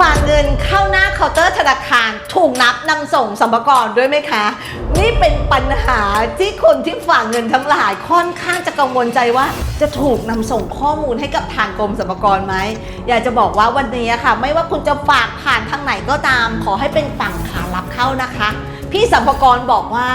ฝากเงินเข้าหน้าเคาน์เตอร์ธนาคารถูกนับนำส่งสัมภาระด้วยไหมคะ นี่เป็นปัญหาที่คนที่ฝากเงินทั้งหลายค่อนข้างจะกังวลใจว่า จะถูกนำส่งข้อมูลให้กับทางกรมสรรพากรไหมอยากจะบอกว่าวันนี้ค่ะ ไม่ว่าคุณจะฝากผ่านทางไหนก็ตาม ขอให้เป็นฝั่งขารับเข้านะคะ พี่สัมภากรบอกว่า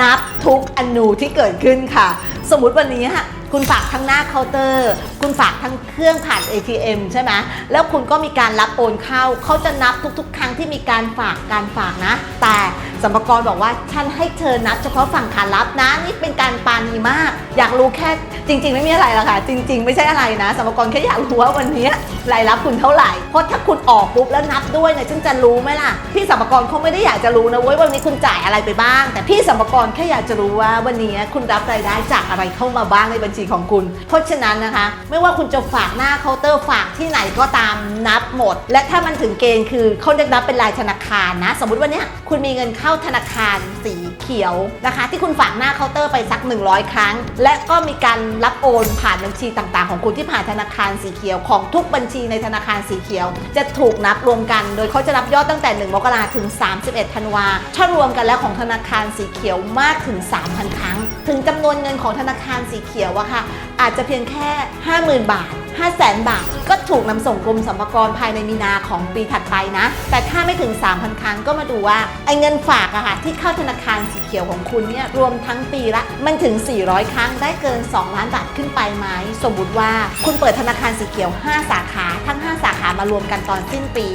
นับทุกอนูที่เกิดขึ้นค่ะ สมมติวันนี้ คุณฝากทั้งหน้าเคาน์เตอร์ คุณฝากทั้งเครื่องผ่าน ATM ใช่ไหมแล้วคุณก็มีการรับโอนเข้าเขาจะนับทุก ๆ ครั้งที่มีการฝากการฝากนะ แต่ สัมภากรบอกว่าฉันให้เธอนับเฉพาะฝั่งขารับนะ นี่เป็นการปานีมาก อยากรู้แค่จริง ๆ ไม่มีอะไรหรอกค่ะ จริง ๆ ไม่ใช่อะไรนะสัมภากรแค่อยากรู้ว่าวันนี้รายรับคุณเท่าไหร่เพราะถ้าคุณออกปุ๊บแล้วนับด้วยเนี่ยฉันจะรู้ไหมล่ะพี่สัมภากรเขาไม่ได้อยากจะรู้นะเว้ยวันนี้คุณจ่ายอะไรไปบ้าง แต่พี่สัมภากรแค่อยากจะรู้ว่าวันนี้คุณรับรายได้จากอะไรเข้ามาบ้างในบัญชีของคุณ เพราะฉะนั้นนะคะ ไม่ว่าคุณจะฝากหน้าเคาน์เตอร์ฝากที่ไหนก็ตามนับหมด และถ้ามันถึงเกณฑ์คือเขาจะนับเป็นรายธนาคารนะ สมมติว่าเนี่ยคุณมีเงินเข้าธนาคารสีเขียวนะคะ ที่คุณฝากหน้าเคาน์เตอร์ไปสัก 100 ครั้ง และก็มีการรับโอนผ่านบัญชีต่างๆ ของคุณที่ผ่านธนาคารสีเขียวของทุกบัญชีในธนาคารสีเขียว จะถูกนับรวมกัน โดยเขาจะนับยอดตั้งแต่ 1 มกราถึง 31 ธันวาถ้ารวมกันแล้วของธนาคารสีเขียวมากถึง 3,000 ครั้ง ถึงจำนวนเงินของธนาคารสีเขียวอะค่ะ อาจจะเพียงแค่ 50,000 บาท 5 0 0 0 0 0บาท ก็ถูกนำส่งกรมสรรพากรภายในมีนาของปีถัดไปนะ แต่ถ้าไม่ถึง 3,000 ครั้งก็มาดูว่าไอ้เงินฝากอะค่ะที่เข้าธนาคารสีเขียวของคุณเนี่ยรวมทั้งปีละ มันถึง 400 ครั้งได้เกิน 2 ล้านบาทขึ้นไปไหมสมมติว่าคุณเปิดธนาคารสีเขียว 5 สาขาทั้ง 5 สาขามารวมกันตอนสิ้นปี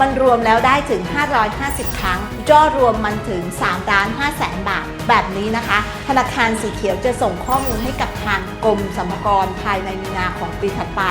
มันรวมแล้วได้ถึง 550 ครั้งยอดรวมมันถึง3ล้าน5แสนบาท แบบนี้นะคะ ธนาคารสีเขียวจะส่งข้อมูลให้กับทางกรมสรรพากรภายในมีนาของปีถัดไป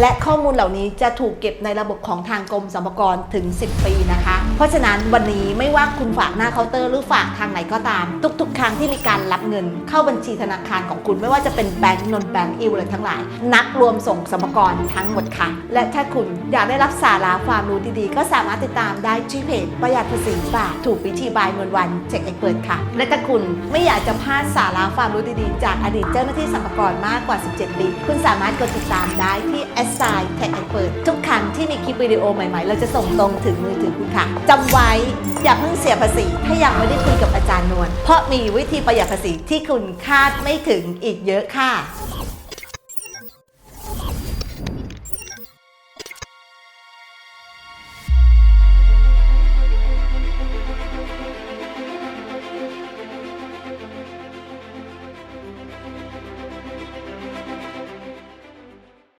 และข้อมูลเหล่านี้จะถูกเก็บในระบบของทางกรมสรรพากรถึง 10 ปีนะคะ เพราะฉะนั้นวันนี้ไม่ว่าคุณฝากหน้าเคาน์เตอร์หรือฝากทางไหนก็ตาม ทุกๆ ครั้งที่มีการรับเงิน เข้าบัญชีธนาคารของคุณไม่ว่าจะเป็นแบงก์นนแบงก์อิวอะไรทั้งหลาย นับรวมส่งสรรพากรทั้งหมดค่ะ และถ้าคุณอยากได้รับสาระความรู้ดีๆ ก็สามารถติดตามได้ที่เพจประหยัดภาษีบาทถูกวิธีบายนวลวันเช็คเอ็กเปิดค่ะ และถ้าคุณไม่อยากจะพลาดสาระความรู้ดีๆ จากอดีตเจ้าหน้าที่สรรพากรมากกว่า17ปีคุณสามารถกดติดตามได้ที่ s อ i Tech Expert ทุกครั้งที่มีคลิปวิดีโอใหม่ๆ เราจะส่งตรงถึงมือถือคุณค่ะจำไว้อย่าเพิ่งเสียภาษี ถ้ายังไม่ได้คุยกับอาจารย์นวลเพราะมีวิธีประหยัดภาษีที่คุณคาดไม่ถึงอีกเยอะค่ะ